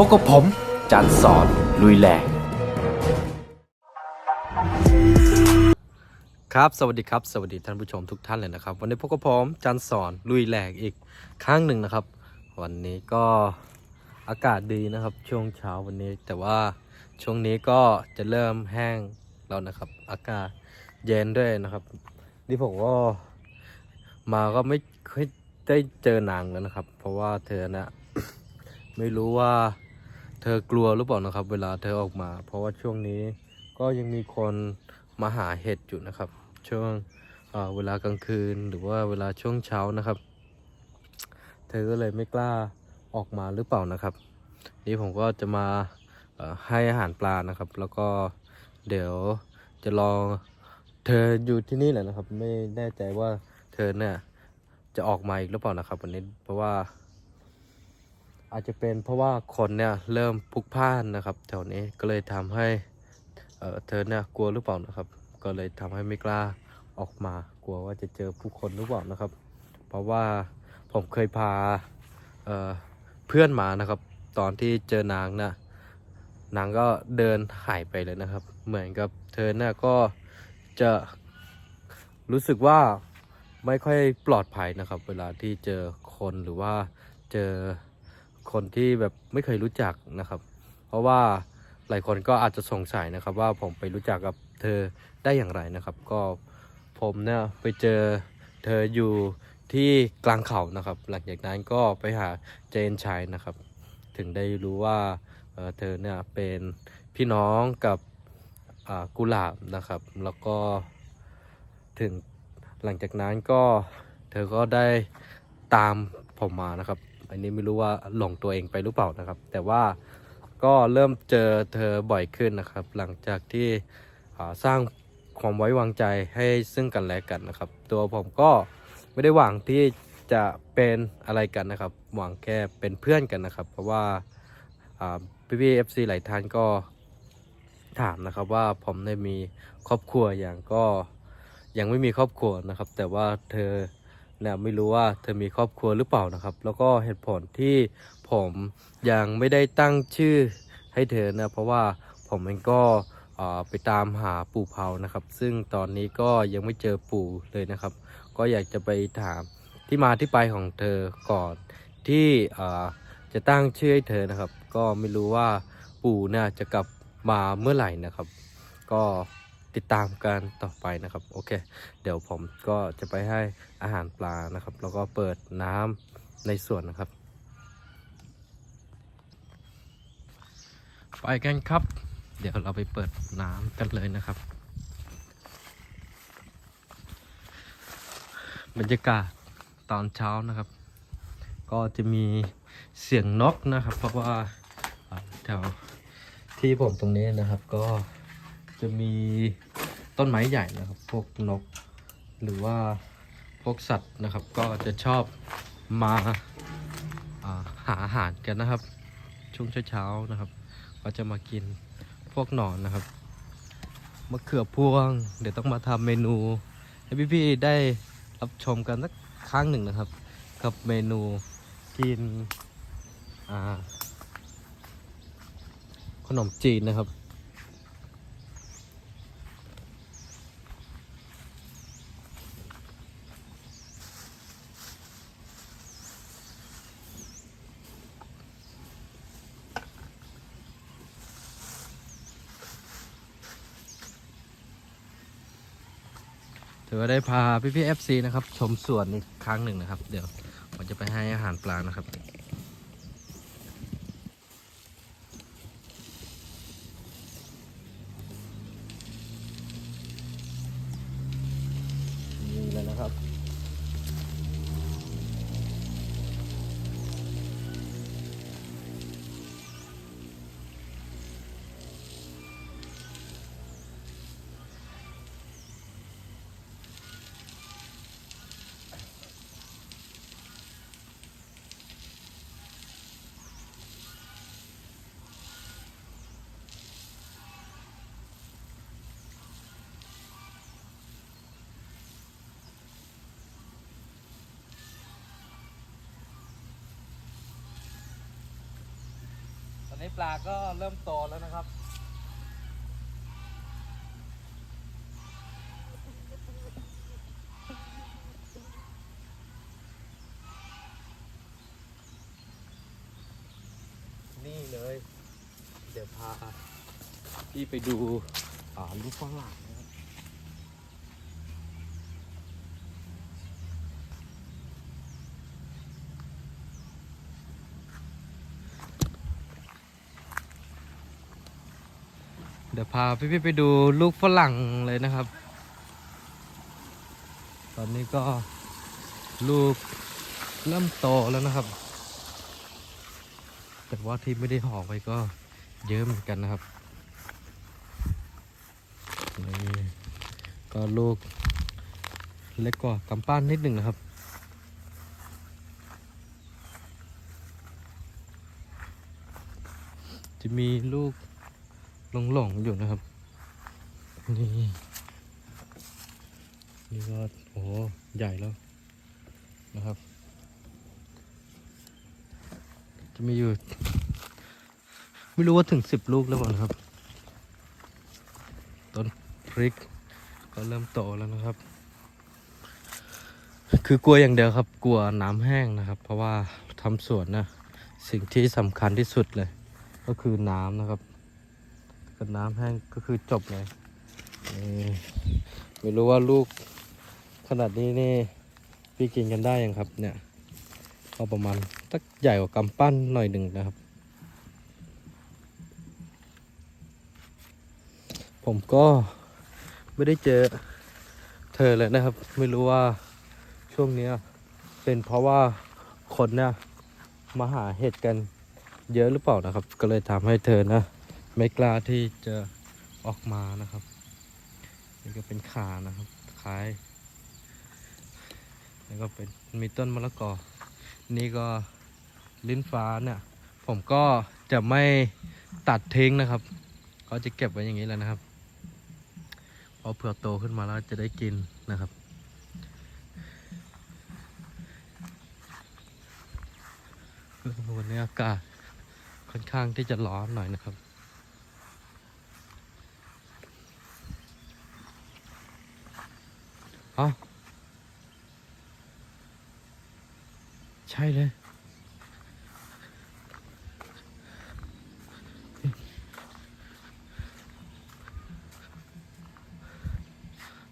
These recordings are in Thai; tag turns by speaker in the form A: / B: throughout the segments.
A: พบกับผม จันสอนลุยแหลกครับสวัสดีครับ สวัสดีท่านผู้ชมทุกท่านเลยนะครับ วันนี้พบกับผมจันสอนลุยแหลกอีกครั้งหนึ่งนะครับ วันนี้ก็อากาศดีนะครับ ช่วงเช้าวันนี้ แต่ว่าช่วงนี้ก็จะเริ่มแห้งแล้วนะครับ อากาศเย็นด้วยนะครับนี่ผมก็มาก็ไม่ค่อยได้เจอนางแล้วนะครับ เพราะว่าเธอนะไม่รู้ว่า ธอกลัวหรือเปล่านะครับ เวลาเธอออกมา เพราะว่าช่วงนี้ก็ยังมีคนมาหาเห็ดอยู่นะครับ ช่วงเเวลากลางคืนหรือว่าเวลาช่วงเช้านะครับ เธอก็เลยไม่กล้าออกมาหรือเปล่านะครับ นี่ผมก็จะมาให้อาหารปลานะครับ แล้วก็เดี๋ยวจะลองเธออยู่ที่นี่แหละนะครับ ไม่แน่ใจว่าเธอเนี่ยจะออกมาอีกหรือเปล่านะครับวันนี้เพราะว่า อาจจะเป็นเพราะว่าคนเนี่ยเริ่มพลุกพล่านนะครับแถวนี้ก็เลยทำให้เเธอเนี่ยกลัวหรือเปล่านะครับ ก็เลยทำให้ไม่กล้าออกมากลัวว่าจะเจอผู้คนหรือเปล่านะครับ เพราะว่าผมเคยพาเเพื่อนมานะครับ ตอนที่เจอนางนะนางก็เดินหายไปเลยนะครับ เหมือนกับเธอเนี่ยก็จะรู้สึกว่าไม่ค่อยปลอดภัยนะครับ เวลาที่เจอคนหรือว่าเจอ คนที่แบบไม่เคยรู้จักนะครับ เพราะว่าหลายคนก็อาจจะสงสัยนะครับ ว่าผมไปรู้จักกับเธอได้อย่างไรนะครับ ก็ผมเนี่ยไปเจอเธออยู่ที่กลางเขานะครับ หลังจากนั้นก็ไปหาเจนชัยนะครับ ถึงได้รู้ว่าเเธอเนี่ยเป็นพี่น้องกับกุหลาบนะครับ แล้วก็ถึงหลังจากนั้นก็เธอก็ได้ตามผมมานะครับ อันนี้ไม่รู้ว่าหลงตัวเองไปหรือเปล่านะครับ แต่ว่าก็เริ่มเจอเธอบ่อยขึ้นนะครับ หลังจากที่สร้างความไว้วางใจให้ซึ่งกันและกันนะครับ ตัวผมก็ไม่ได้หวังที่จะเป็นอะไรกันนะครับ หวังแค่เป็นเพื่อนกันนะครับ เพราะว่าพี่พี่เอฟซีหลายท่านก็ถามนะครับว่าผมได้มีครอบครัวอย่างก็ยังไม่มีครอบครัวนะครับ แต่ว่าเธอ นี่ยไม่รู้ว่าเธอมีครอบครัวหรือเปล่านะครับ แล้วก็เหตุผลที่ผมยังไม่ได้ตั้งชื่อให้เธอนะเพราะว่าผมเองก็ไปตามหาปู่เผานะครับ ซึ่งตอนนี้ก็ยังไม่เจอปู่เลยนะครับ ก็อยากจะไปถามที่มาที่ไปของเธอก่อนที่จะตั้งชื่อให้เธอนะครับ ก็ไม่รู้ว่าปู่เนี่ยจะกลับมาเมื่อไหร่นะครับ ก็ ติดตามกันต่อไปนะครับโอเค เดี๋ยวผมก็จะไปให้อาหารปลานะครับ แล้วก็เปิดน้ำในสวนนะครับ ไปกันครับ เดี๋ยวเราไปเปิดน้ำกันเลยนะครับ บรรยากาศตอนเช้านะครับ ก็จะมีเสียงนกนะครับ เพราะว่าอ่าแถวที่ผมตรงนี้นะครับก็ จะมีต้นไม้ใหญ่นะครับ พวกนก หรือว่าพวกสัตว์นะครับ ก็จะชอบมาาหาอาหารกันนะครับ ช่วงเช้าๆนะครับ ก็จะมากินพวกหนอนนะครับมะเขือพวง เดี๋ยวต้องมาทำเมนูให้พี่ๆได้รับชมกันสักครั้งหนึ่งนะครับ กับเมนูกินขนมจีนนะครับ อว่าได้พาพี่พี่เอฟซีนะครับ ชมสวนอีกครั้งหนึ่งนะครับ เดี๋ยวผมจะไปให้อาหารปลานะครับ นี้ปลาก็เริ่มโตแล้วนะครับ นี่เลย เดี๋ยวพาพี่ไปดูอ่าลูกฝรั่งนะครับ เดี๋ยวพาพี่ๆไปดูลูกฝรั่งเลยนะครับ ตอนนี้ก็ลูกเริ่มโตแล้วนะครับ แต่ว่าที่ไม่ได้ห่อไปก็เยอะเหมือนกันนะครับนี่ก็ลูกเล็กกว่ากำปั้นนิดหนึ่งนะครับจะมีลูก หลงๆอยู่นะครับ นี่นี่ก็โอ้โหใหญ่แล้วนะครับ จะมีอยู่ ไม่รู้ว่าถึงสิบลูกแล้วเปล่นะครับ ต้นพริก ก็เริ่มโตแล้วนะครับ คือกลัวอย่างเดียวครับ กลัวน้ำแห้งนะครับ เพราะว่าทำสวนนะ สิ่งที่สำคัญที่สุดเลย ก็คือน้ำนะครับ ถ้าน้ำแห้งก็คือจบเลยไม่รู้ว่าลูกขนาดนี้นี่พี่กินกันได้ยังครับ เนี่ยก็ประมาณสักใหญ่กว่ากำปั้นหน่อยหนึ่งนะครับ ผมก็ไม่ได้เจอเธอเลยนะครับ ไม่รู้ว่าช่วงนี้เป็นเพราะว่าคนเนี่ยมาหาเห็ดกันเยอะหรือเปล่านะครับ ก็เลยทำให้เธอนะ ไม่กล้าที่จะออกมานะครับ นี่ก็เป็นขานะครับคล้ายแล้วก็เป็นมีต้นมะละกอ นี่ก็ลิ้นฟ้าเนี่ย ผมก็จะไม่ตัดทิ้งนะครับ ก็จะเก็บไว้อย่างนี้แหล้วนะครับพอเผื่อโตขึ้นมาแล้วจะได้กินนะครับ วันนี้อากาศค่อนข้างที่จะร้อนหน่อยนะครับ เอใช่เลย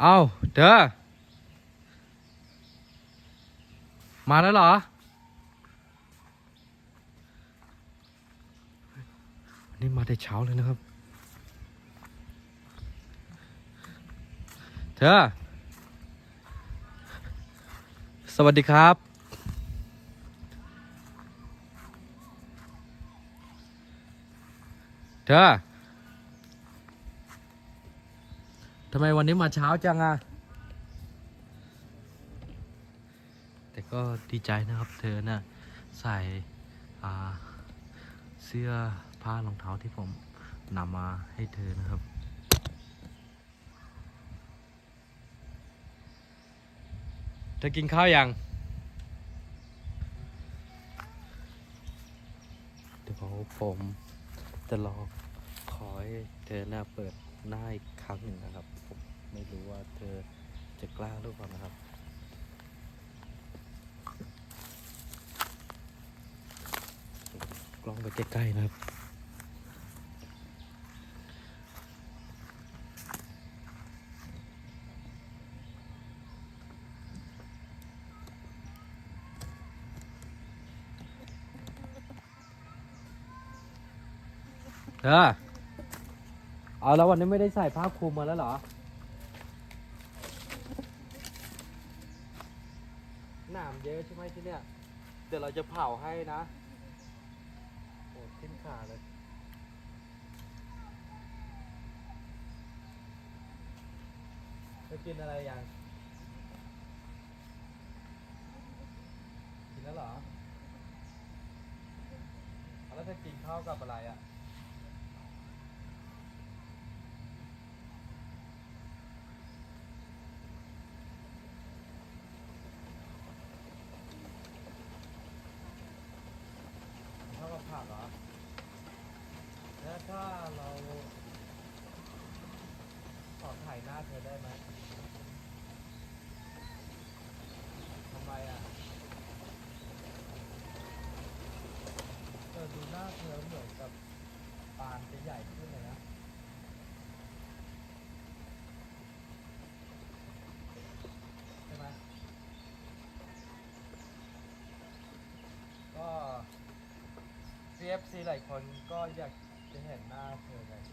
A: เอาเธอ มาแล้วเหรอนนี้มาแต่เช้าเลยนะครับ เธอ สวัสดีครับ เธอทำไมวันนี้มาเช้าจังอะแต่ก็ดีใจนะครับ เธอน่ะใส่เสื้อผ้ารองเท้าที่ผมนำมาให้เธอนะครับ เธ อกินข้าวยังเดี๋ยวผมจะรอขอให้เธอหน้าเปิดหน้าอีกครั้งหนึ่งนะครับ ผมไม่รู้ว่าเธอจะกล้าหรือเปล่านะครับกล้องไปใกล้ๆนะครับ ธอ เอาแล้ววันนี้ไม่ได้ใส่ผ้าคลุมมาแล้วเหรอ หนามเยอะใช่ไหมที่เนี่ย เดี๋ยวเราจะเผาให้นะ โอ้ทิ้นขาเลย จะกินอะไรยัง กินแล้วเหรอ แล้วจะกินข้าวกับอะไรอะ ข้าวกับผักเหรอ แล้วถ้าเราขอถ่ายหน้าเธอได้ไหมทำไมอะเออดูหน้าเธอเหมือนกับปานจะใหญ่ขึ้นเลยนะใช่ไหมก็ CFC หลายคนก็อยากจะเห็นหน้าเธอไม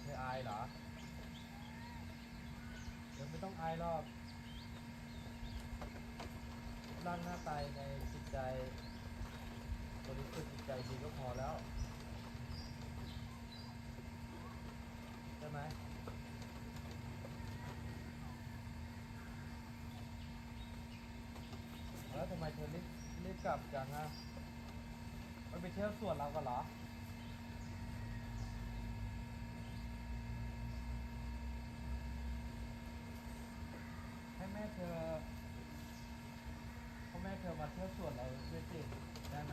A: เธออายเหรอเดี๋ยวไม่ต้องอายหรอกร่างหน้าตายในจิตใจบริสุทธิ์จิตใจดีก็พอแล้วใช่ไหมแล้วทำไมเธอรีบรีบกลับจังอะไม่ไปเที่ยวสวนเรากันเหรอ ให้แม่เธอ มาเที่ยวสวนเราด้วยสิได้ไหม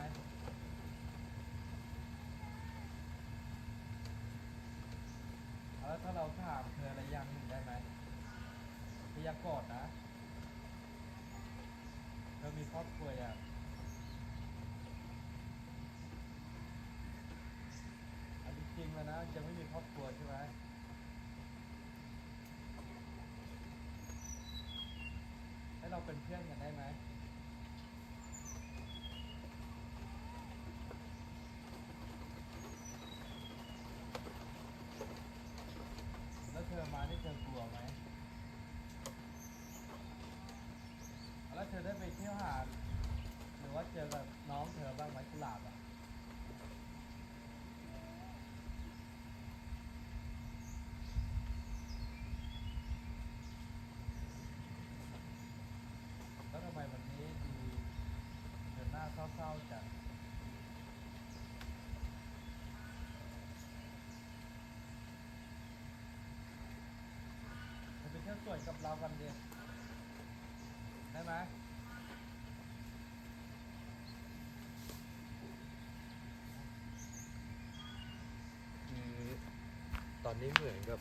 A: แล้วถ้าเราถามเธออะไรย่างหนึ่งได้ไหมเธออยากโกอดนะเรามีครอบครัวอย่างอันนี้จริงแล้วนะจะไม่มีครอบครัวใช่ไหมให้เราเป็นเพื่อนกันได้ไหมแล้วเธอมานี่เธอกลัวไหม แล้วเธอได้ไปเที่ยวหาดหรือว่าเจอกับน้องเธอ บ้างไหมกุหลาบอะแล้วทำไมวันนี้ดูเธอหน้าเศร้าๆจังเธอไปเที่ยวสวนกับเรากันเดิได้ไหม คือตอ นี้เหมือนกับ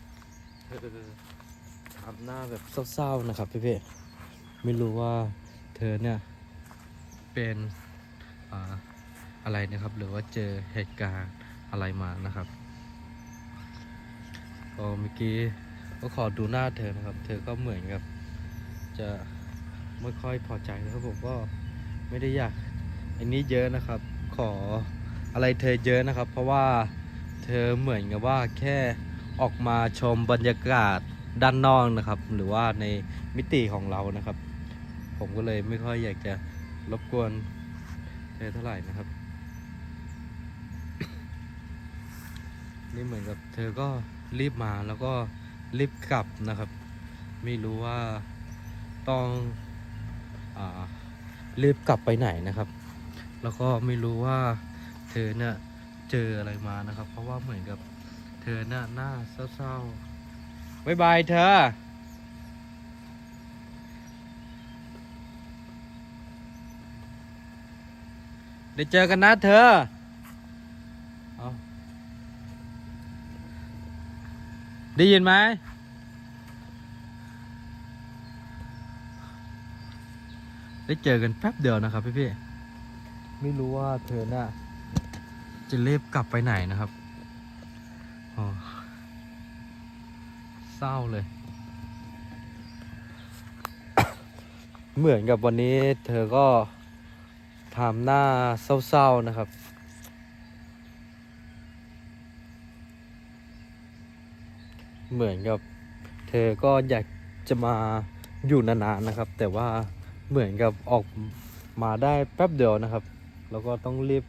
A: เธอทำหน้าแบบเศร้าๆนะครับพี่เพ่ไม่รู้ว่าเธอเนี่ยเป็นอ่าอะไรนะครับ หรือว่าเจอเหตุการณ์อะไรมานะครับก็เมื่อกี้ก็ขอดูหน้าเธอนะครับ เธอก็เหมือนกับ จะไม่ค่อยพอใจนะครับผมก็ไม่ได้อยากอันนี้เยอะนะครับ ขออะไรเธอเยอะนะครับ เพราะว่าเธอเหมือนกับว่าแค่ ออกมาชมบรรยากาศด้านนอกนะครับ หรือว่าในมิติของเรานะครับ ผมก็เลยไม่ค่อยอยากจะรบกวนเธอเท่าไหร่นะครับ นี่เหมือนกับเธอก็รีบมาแล้วก็รีบกลับนะครับ ไม่รู้ว่าต้องอรีบกลับไปไหนนะครับ แล้วก็ไม่รู้ว่าเธอเนี่ยเจออะไรมานะครับ เพราะว่าเหมือนกับ อหน้าหน้าเศร้าๆบายบายเธอเดี๋ยวเจอกันนะเธอเอาได้ยินไหมได้เจอกันแป๊บเดียวนะครับพี่พี่ๆไม่รู้ว่าเธอน่ะจะรีบกลับไปไหนนะครับอ๋อ เศร้าเลย เหมือนกับวันนี้เธอก็ทำหน้าเศร้าๆนะครับ เหมือนกับเธอก็อยากจะมาอยู่นานๆนะครับ แต่ว่าเหมือนกับออกมาได้แป๊บเดียวนะครับ แล้วก็ต้องรีบ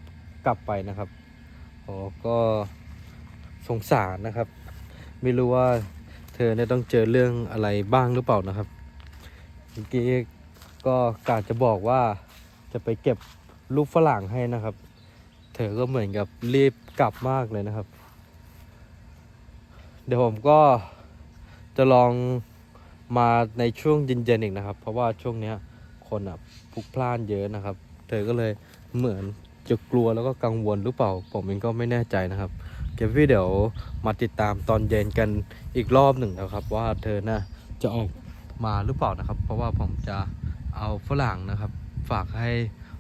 A: กลับไปนะครับโอ้ก็ สงสารนะครับ ไม่รู้ว่าเธอเนี่ยต้องเจอเรื่องอะไรบ้างหรือเปล่านะครับเมื่อกี้ก็กาจะบอกว่าจะไปเก็บลูกฝรั่งให้นะครับ เธอก็เหมือนกับรีบกลับมากเลยนะครับ เดี๋ยวผมก็จะลองมาในช่วงเย็นๆอีกนะครับ เพราะว่าช่วงเนี้ยคนอะพลุกพล่านเยอะนะครับ เธอก็เลยเหมือนจะกลัวแล้วก็กังวลหรือเปล่า ผมเองก็ไม่แน่ใจนะครับ เดี๋ยวพี่เดี๋ยวมาติดตามตอนเย็นกันอีกรอบหนึ่งนะครับ ว่าเธอน่ะจะออกมาหรือเปล่านะครับ เพราะว่าผมจะเอาฝรั่งนะครับ ฝากให้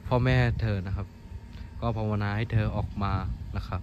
A: พ่อแม่เธอนะครับ ก็ภาวนาให้เธอออกมานะครับ